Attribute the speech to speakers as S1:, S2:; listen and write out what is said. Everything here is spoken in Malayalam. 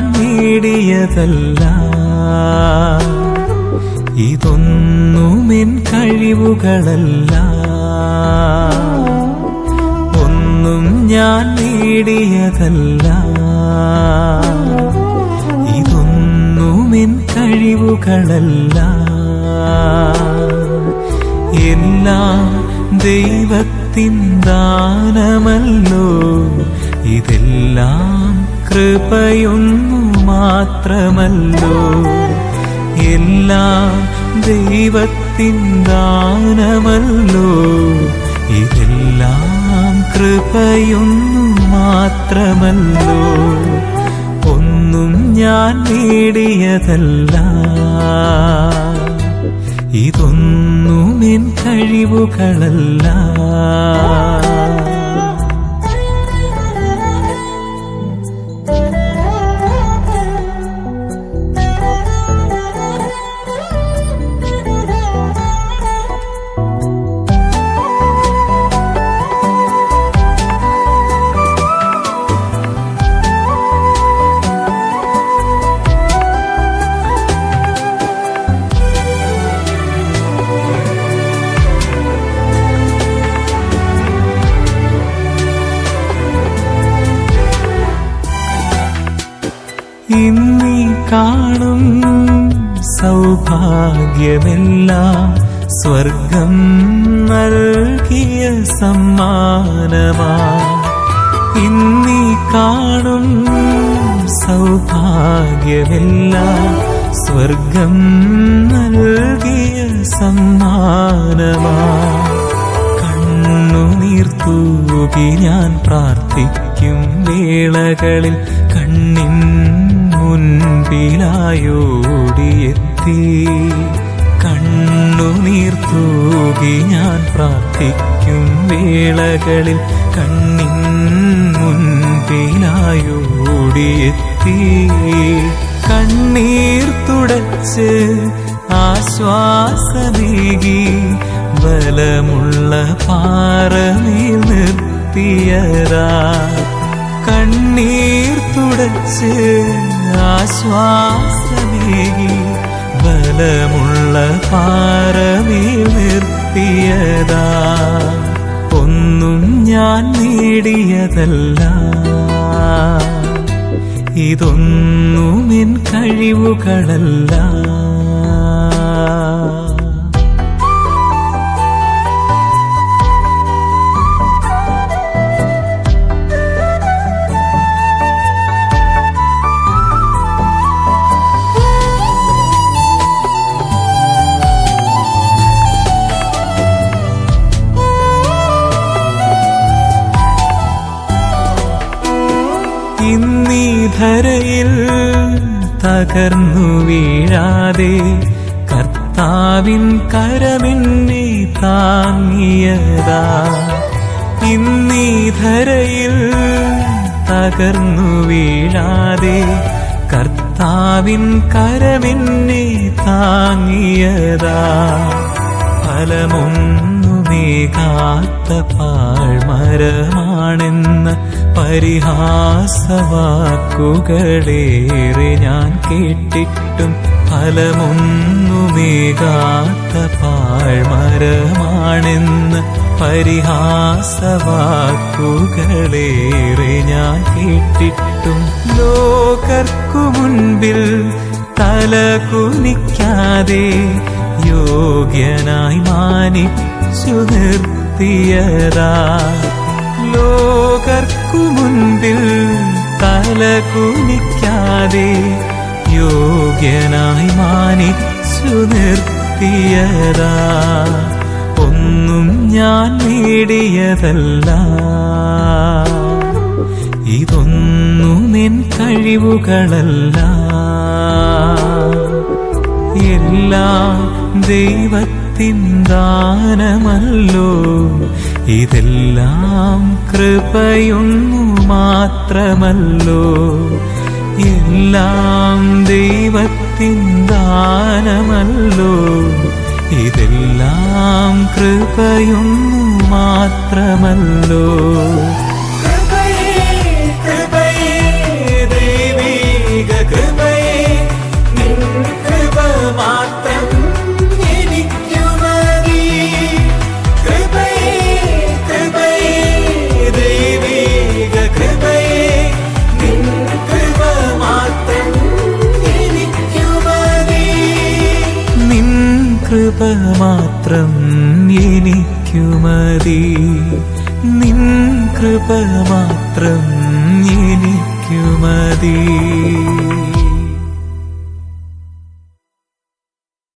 S1: നേടിയതല്ല. ഇതൊന്നുമെൻ കഴിവുകളല്ല. ഒന്നും ഞാൻ നേടിയതല്ല. ഇതൊന്നുമെൻ കഴിവുകളല്ല. എല്ലാം ദൈവത്തിൻ ദാനമല്ലോ. ഇതെല്ലാം കൃപയൊന്നു മാത്രമല്ലോ. എല്ലാം ദൈവത്തിൻ ദാനമല്ലോ. ഇതെല്ലാം കൃപയൊന്നു മാത്രമല്ലോ. ഒന്നും ഞാൻ നേടിയതല്ല. ഇതൊന്നും എൻ കഴിവുകളല്ല. ഇന്നീ കാണും സൗഭാഗ്യമെല്ലാം സ്വർഗം നൽകിയ സമ്മാനമാ. ഇന്നീ കാണും സൗഭാഗ്യമെല്ലാം സ്വർഗം നൽകിയ സമ്മാനമാ. കണ്ണുനീർത്തൂകി ഞാൻ പ്രാർത്ഥിക്കും വേളകളിൽ കണ്ണിൻ മുൻപിലായോടിയെത്തി. കണ്ണുനീർത്തൂകി ഞാൻ പ്രാർത്ഥിക്കും വേളകളിൽ കണ്ണിൻ മുൻപിലായോടിയെത്തി. കണ്ണീർ തുടച്ച് ആശ്വാസമേകി ബലമുള്ള പാറമേൽ നിർത്തിയതാ. കണ്ണീർ തുടച്ച് ആശ്വാസമേകി ബലമുള്ള പാറമേൽ നിർത്തിയതാ. ഒന്നും ഞാൻ നേടിയതല്ല. ഇതൊന്നും എൻ കഴിവുകളല്ല. ധരയിൽ തകർന്നു വീഴാതെ കർത്താവിൻ കരമിന്നെ താങ്ങിയതാ. ഇന്നീ ധരയിൽ തകർന്നു വീഴാതെ കർത്താവിൻ കരമെന്നെ താങ്ങിയതാ. ഫലമൊന്നുമേകാത്ത പാഴ്മരമാണെന്ന പരിഹാസവാക്കുകളേറെ ഞാൻ കേട്ടിട്ടും ഫലമൊന്നുമേകാത്ത പാഴ്മരമാണെന്ന് പരിഹാസവാക്കുകളേറെ ഞാൻ കേട്ടിട്ടും ലോകർക്കു മുൻപിൽ തല കുനിക്കാതെ യോഗ്യനായി മാനിച്ചു നിർത്തിയതാ. ലോകർക്കു മുൻപിൽ തല കുനിക്കാതെ യോഗ്യനായി മാനിച്ചു നിർത്തിയതാ. ഒന്നും ഞാൻ നേടിയതല്ല. ഇതൊന്നും എൻ കഴിവുകളല്ല. എല്ലാം ദൈവത്തിൻ ദാനമല്ലോ. ഇതെല്ലാം കൃപയൊന്നു മാത്രമല്ലോ. എല്ലാം ദൈവത്തിൻ ദാനമല്ലോ. ഇതെല്ലാം കൃപയൊന്നു മാത്രമല്ലോ. മാത്രം എനിക്കു മതി നിൻ കൃപ മാത്രം എനിക്കു മതി